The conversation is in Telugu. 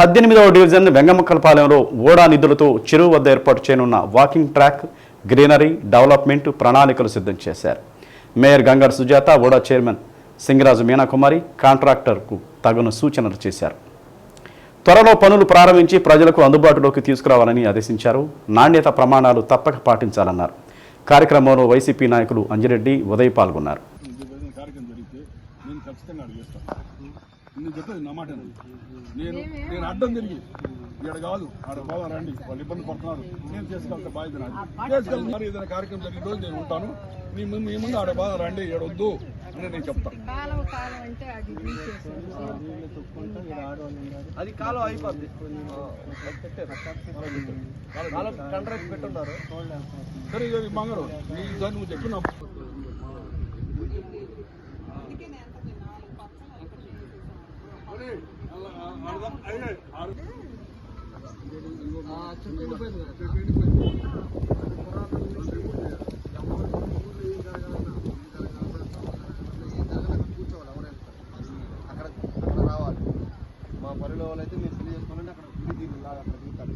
పద్దెనిమిదవ డివిజన్ వెంగమక్కలపాలెంలో ఓడా నిధులతో చెరువు వద్ద ఏర్పాటు చేయనున్న వాకింగ్ ట్రాక్ గ్రీనరీ డెవలప్మెంట్ ప్రణాళికలు సిద్ధం చేశారు. మేయర్ గంగారు సుజాత ఓడా చైర్మన్ సింగరాజు మీనాకుమారి కాంట్రాక్టర్కు తగిన సూచనలు చేశారు. త్వరలో పనులు ప్రారంభించి ప్రజలకు అందుబాటులోకి తీసుకురావాలని ఆదేశించారు. నాణ్యత ప్రమాణాలు తప్పక పాటించాలన్నారు. కార్యక్రమంలో వైసీపీ నాయకులు అంజిరెడ్డి ఉదయ్ పాల్గొన్నారు. నేను చెప్పేది నా మాట. నేను నేను అడ్డం తిరిగి. ఇక్కడ కాదు ఆడ బాగా రండి. వాళ్ళు ఇబ్బంది పడుతున్నారు. నేను చేసుకోవాల్సిన బాధ్యత నాది. చేసుకెళ్తున్నారు ఏదైనా కార్యక్రమం జరిగిన రోజు నేను ఉంటాను. మీ ముందు మీ ముందు ఆడ బాగా రండి ఇక్కడ వద్దు అని నేను చెప్తాను కాలం కాలం అంటే అది కాలం అయిపోద్ది. అయితే పెట్టున్నారు సరే ఇక ఈ బంగారు నీ దాన్ని నువ్వు చెప్పిన అక్కడ రావాలి. మా పరిలో వాళ్ళు అయితే మీరు పెళ్ళి చేసుకోవాలంటే అక్కడ గుడి దీని అక్కడ దిగుతారు